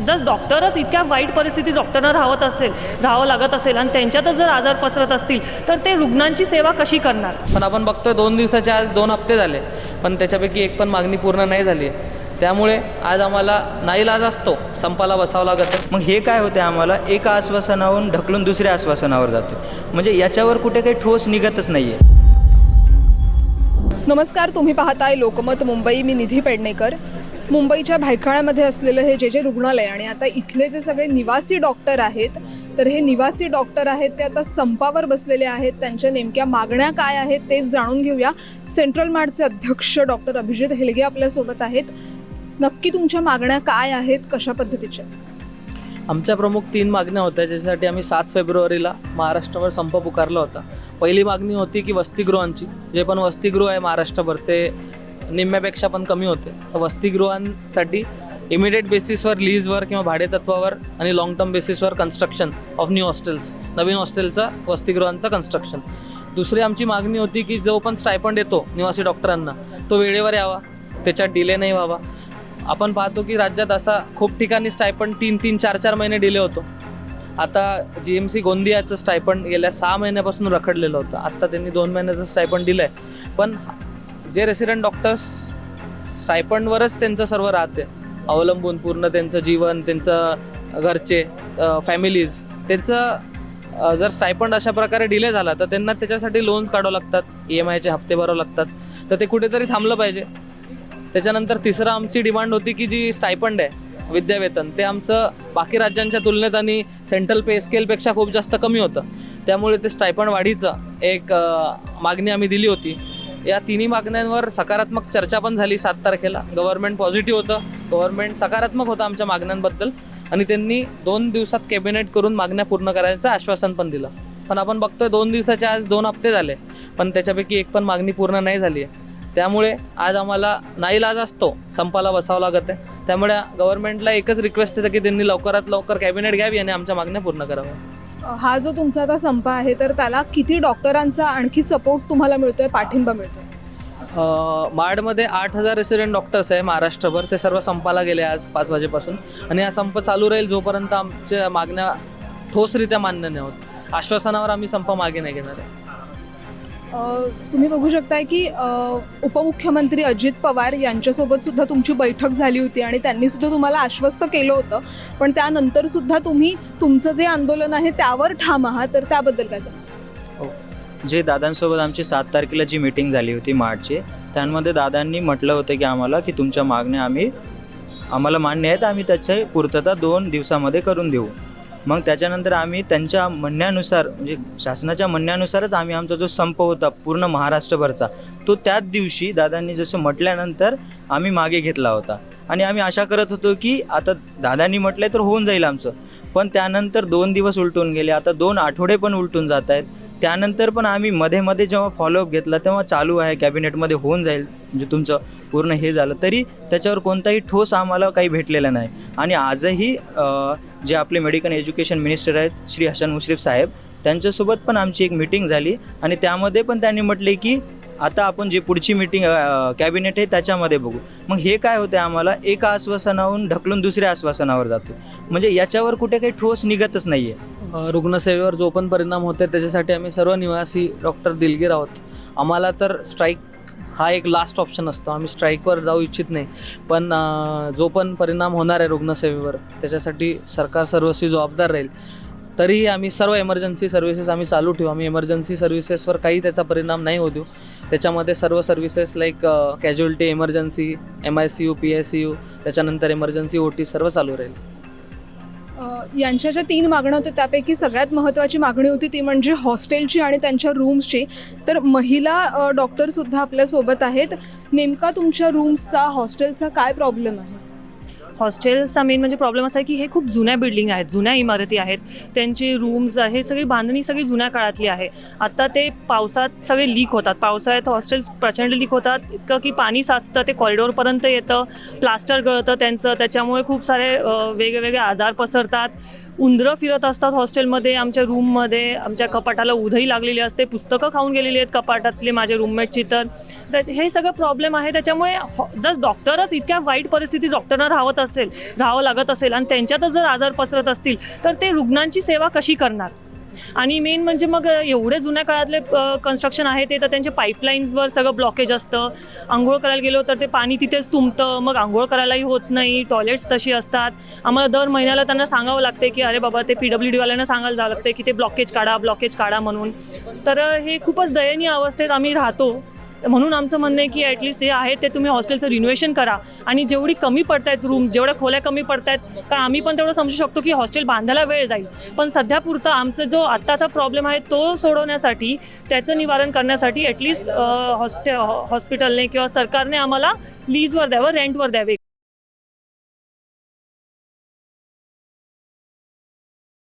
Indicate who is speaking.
Speaker 1: जर डॉक्टरच इतक्या वाईट परिस्थितीत डॉक्टरना राहत असेल राहावं लागत असेल आणि त्यांच्यातच जर आजार पसरत असतील तर ते रुग्णांची सेवा कशी करणार?
Speaker 2: पण आपण बघतोय दोन दिवसाचे आज दोन हप्ते झाले पण त्याच्यापैकी एक पण मागणी पूर्ण नाही झाली. आहे त्यामुळे आज आम्हाला नाईलाज असतो संपाला बसावं लागत.
Speaker 3: मग हे काय होते आम्हाला? एका आश्वासनावरून ढकलून दुसऱ्या आश्वासनावर जातो म्हणजे याच्यावर कुठे काही ठोस निघतच नाही आहे
Speaker 4: नमस्कार तुम्ही पाहताय लोकमत मुंबई. मी निधी पेडणेकर. मुंबईच्या भायखळ्यामध्ये असलेलं हे जे जे रुग्णालय आणि आता इथले जे सगळे निवासी डॉक्टर आहेत तर हे निवासी डॉक्टर आहेत ते आता संपावर बसलेले आहेत. त्यांच्या नेमक्या मागण्या काय आहेत तेच जाणून घेऊया. सेंट्रल मार्टचे अध्यक्ष डॉक्टर अभिजित हेलगे आपल्यासोबत आहेत. नक्की तुमच्या मागण्या काय आहेत? कशा पद्धतीच्या
Speaker 2: आमच्या प्रमुख तीन मागण्या होत्या. ज्याच्यासाठी आम्ही सात फेब्रुवारीला महाराष्ट्रावर संप पुकारला होता. पहिली मागणी होती की वसतिगृहांची. जे पण वसतिगृह आहे महाराष्ट्रभर ते निम्म्यापेक्षा पण कमी होते. तर वसतिगृहांसाठी इमिडिएट बेसिसवर लीजवर किंवा भाडेतत्वावर आणि लाँग टर्म बेसिसवर कन्स्ट्रक्शन ऑफ न्यू हॉस्टेल्स नवीन हॉस्टेलचा वसतिगृहांचं कन्स्ट्रक्शन दुसरी आमची मागणी होती की जो पण स्टायपंड येतो निवासी डॉक्टरांना तो वेळेवर यावा. त्याच्यात डिले नाही व्हावा. आपण पाहतो की राज्यात असा खूप ठिकाणी स्टायपंड तीन तीन चार चार महिने डिले होतो. आता जी एम सी गोंदियाचं स्टायपंड गेल्या सहा महिन्यापासून रखडलेलं होतं. आत्ता त्यांनी दोन महिन्याचं स्टायपंड दिलं आहे पण जे रेसिडेंट डॉक्टर्स स्टायपंडवरच त्यांचं सर्व राहते. अवलंबून पूर्ण त्यांचं जीवन त्यांचं घरचे फॅमिलीज त्यांचं जर स्टायपंड अशा प्रकारे डिले झाला तर त्यांना त्याच्यासाठी लोन्स काढावं लागतात ई एम आयचे हप्ते भरावं लागतात. तर ते कुठेतरी थांबलं पाहिजे. त्याच्यानंतर तिसरं आमची डिमांड होती की जी स्टायपंड आहे विद्यावेतन. ते आमचं बाकी राज्यांच्या तुलनेत आणि सेंट्रल पे स्केलपेक्षा खूप जास्त कमी होतं. त्यामुळे ते स्टायपंड वाढीचं एक मागणी आम्ही दिली होती. या तिन्ही मागण्यांवर सकारात्मक चर्चा पण झाली सात तारखेला. गव्हर्नमेंट पॉझिटिव्ह होतं. गव्हर्नमेंट सकारात्मक होतं आमच्या मागण्यांबद्दल. आणि त्यांनी दोन दिवसात कॅबिनेट करून मागण्या पूर्ण करायचं आश्वासन पण दिलं. पण आपण बघतोय दोन दिवसाचे आज दोन हप्ते झाले. पण त्याच्यापैकी एक पण मागणी पूर्ण नाही झाली आहे. त्यामुळे आज आम्हाला नाईलाज असतो. संपाला बसावं लागत आहे. त्यामुळे गव्हर्नमेंटला एकच रिक्वेस्ट आहे की त्यांनी लवकरात लवकर कॅबिनेट घ्यावी आणि आमच्या मागण्या पूर्ण कराव्या.
Speaker 4: हा जो तुमचा आता संप आहे तर त्याला किती डॉक्टरांचा आणखी सपोर्ट तुम्हाला मिळतोय पाठिंबा मिळतोय?
Speaker 2: माडमध्ये आठ हजार रेसिडेंट डॉक्टर्स आहे महाराष्ट्रभर. ते सर्व संपाला गेले आज पाच वाजेपासून. आणि हा संप चालू राहील जोपर्यंत आमच्या मागण्या ठोसरित्या मान्य नाही होत. आश्वासनावर आम्ही संप मागे नाही घेणार आहे.
Speaker 4: तुम्ही बघू शकताय की उपमुख्यमंत्री अजित पवार यांच्यासोबत सुद्धा तुमची बैठक झाली होती आणि त्यांनी सुद्धा तुम्हाला आश्वस्त केलं होतं. पण त्यानंतर सुद्धा तुम्ही तुमचं जे आंदोलन आहे त्यावर ठाम आहात तर त्याबद्दल काय सांग हो.
Speaker 3: जे दादांसोबत आमची सात तारखेला जी मीटिंग झाली होती मार्चची त्यामध्ये दादांनी म्हटलं होतं की आम्हाला की तुमच्या मागण्या आम्ही आम्हाला मान्य आहेत आम्ही त्याची पूर्तता दोन दिवसामध्ये करून देऊ. मग त्याच्यानंतर आम्ही त्यांच्या म्हणण्यानुसार म्हणजे शासनाच्या म्हणण्यानुसारच आम्ही आमचा जो संप होता पूर्ण महाराष्ट्रभरचा तो त्याच दिवशी दादांनी जसं म्हटल्यानंतर आम्ही मागे घेतला होता. आणि आम्ही आशा करत होतो की आता दादांनी म्हटलंय तर होऊन जाईल आमचं. पण त्यानंतर दोन दिवस उलटून गेले. आता दोन आठवडे पण उलटून जात आहेत. त्यानंतर पण आम्ही मध्ये मध्ये जेव्हा फॉलोअप घेतला तेव्हा चालू आहे कॅबिनेटमध्ये होऊन जाईल म्हणजे तुमचं पूर्ण हे झालं. तरी त्याच्यावर कोणताही ठोस आम्हाला काही भेटलेला नाही. आणि आजही जे आपले मेडिकल एज्युकेशन मिनिस्टर आहेत श्री हसन मुश्रीफ साहेब त्यांच्यासोबत पण आमची एक मिटिंग झाली. आणि त्यामध्ये पण त्यांनी म्हटले की आता आपण जे पुढची मिटिंग कॅबिनेट आहे त्याच्यामध्ये बघू. मग हे काय होतं आम्हाला? एका आश्वासनाहून ढकलून दुसऱ्या आश्वासनावर जातो म्हणजे याच्यावर कुठे काही ठोस निघतच नाही आहे
Speaker 2: रुग्णसेवेवर जो पण परिणाम होते त्याच्यासाठी आम्ही सर्व निवासी डॉक्टर दिलगीर आहोत. आम्हाला तर स्ट्राईक हा एक लास्ट ऑप्शन असतो. आम्ही स्ट्राईकवर जाऊ इच्छित नाही. पण जो पण परिणाम होणार आहे रुग्णसेवेवर त्याच्यासाठी सरकार सर्वस्वी जबाबदार राहील. तरीही आम्ही सर्व एमर्जन्सी सर्व्हिसेस आम्ही चालू ठेवू. आम्ही एमर्जन्सी सर्व्हिसेसवर काही त्याचा परिणाम नाही होऊ देऊ. त्याच्यामध्ये सर्व services like casualty emergency M I C U P I C U त्याच्यानंतर एमर्जन्सी ओ टी सर्व चालू राहील.
Speaker 4: यांच्या ज्या तीन मागण्या होत्या त्यापैकी सगळ्यात महत्त्वाची मागणी होती ती म्हणजे हॉस्टेलची आणि त्यांच्या रूम्सची. तर महिला डॉक्टरसुद्धा आपल्यासोबत आहेत. नेमका तुमच्या रूम्सचा हॉस्टेलचा काय प्रॉब्लेम आहे?
Speaker 1: हॉस्टेल्सचा मेन म्हणजे प्रॉब्लेम असा आहे की हे खूप जुन्या बिल्डिंग आहेत जुन्या इमारती आहेत. त्यांचे रूम्स हे सगळी बांधणी सगळी जुन्या काळातली आहे. आता ते पावसात सगळे लीक होतात. पावसाळ्यात हॉस्टेल्स प्रचंड लीक होतात. इतकं की पाणी साचतं ते कॉरिडोरपर्यंत येतं. प्लास्टर गळतं त्यांचं. त्याच्यामुळे खूप सारे वेगवेगळे आजार पसरतात. उंदरं फिरत असतात हॉस्टेलमध्ये आमच्या रूममध्ये. आमच्या कपाटाला उधही लागलेली असते. पुस्तकं खाऊन गेलेली आहेत कपाटातले माझे रूममेटची तर. त्याचे हे सगळं प्रॉब्लेम आहे. त्याच्यामुळे हॉ- जर डॉक्टरच इतक्या वाईट परिस्थितीत डॉक्टरना राहत असेल राहावं लागत असेल आणि त्यांच्यातच जर आजार पसरत असतील तर ते रुग्णांची सेवा कशी करणार? आणि मेन म्हणजे मग एवढे जुन्या काळातले कन्स्ट्रक्शन आहे ते तर त्यांचे पाईपलाईन्सवर सगळं ब्लॉकेज असतं. आंघोळ करायला गेलो तर ते पाणी तिथेच तुंबतं. मग आंघोळ करायलाही होत नाही. टॉयलेट्स तशी असतात. आम्हाला दर महिन्याला त्यांना सांगावं लागते की अरे बाबा ते पी डब्ल्यू डीवाल्यांना सांगायला जावं लागते की ते ब्लॉकेज काढा ब्लॉकेज काढा म्हणून. तर हे खूपच दयनीय अवस्थेत आम्ही राहतो. म्हणून आमचं म्हणणं आहे की ॲटलिस्ट ते आहे ते तुम्ही हॉस्टेलचं रिनोव्हेशन करा. आणि जेवढी कमी पडतायत रूम्स जेवढ्या खोल्या कमी पडतायत कारण आम्ही पण तेवढं समजू शकतो की हॉस्टेल बांधायला वेळ जाईल. पण सध्या पुरतं आमचा जो आत्ताचा प्रॉब्लेम आहे तो सोडवण्यासाठी त्याचं निवारण करण्यासाठी ॲटलिस्ट हॉस्टे हॉस्पिटलने किंवा सरकारने आम्हाला लीजवर द्यावं रेंटवर द्यावे.